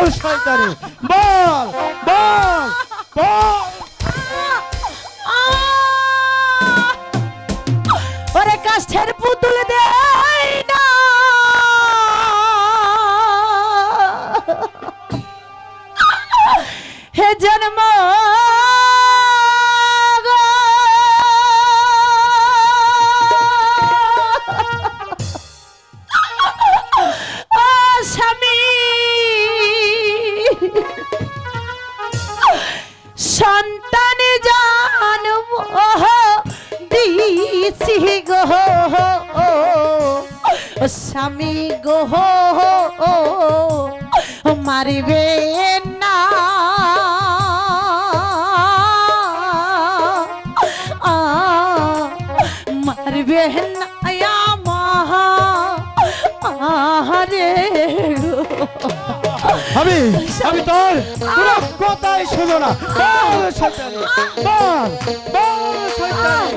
বল শয়তানি বল বল বল সন্তান জন্ম দিছি গো স্বামী গো মারিবে না। মারবে না আরে গো। আমি আমি তোর কোনো কথাই শুনো না। বল শয়তানি বল বল শয়তানি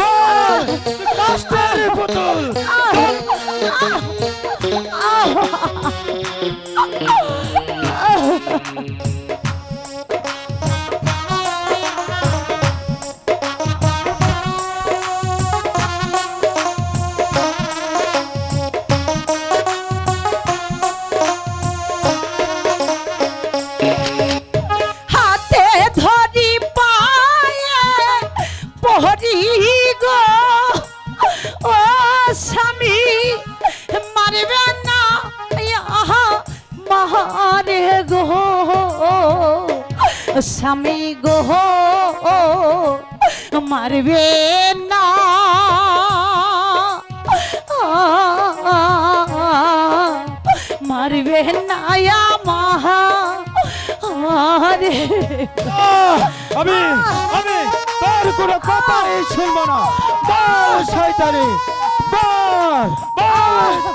বল। কাষ্টের মারবে না ইহা মহারে গো স্বামী গো মারবে না মারবে না মহা আরে আমি আমি তোর কোনো কথাই শুনব না বল শয়তানি বল বল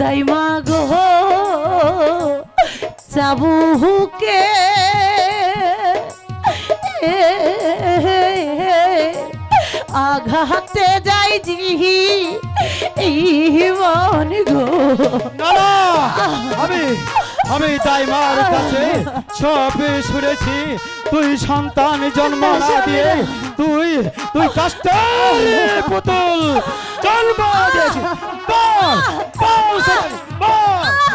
দৈমা গো চাবুকে আঘাতে যাই জি মন গো। আমি আমি তাই মার কাছে সব শুনেছি। তুই সন্তান জন্ম না দিয়ে তুই তুই কাষ্টের পুতুল! চল বাজে বল বল শয়তানি,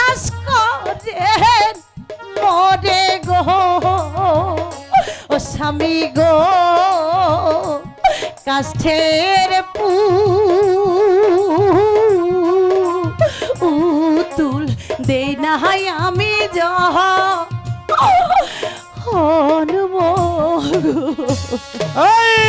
বিশ্বাস মরে গো। ও স্বামী গো কাষ্ঠের পুতুল দেই না আমি যহ। এই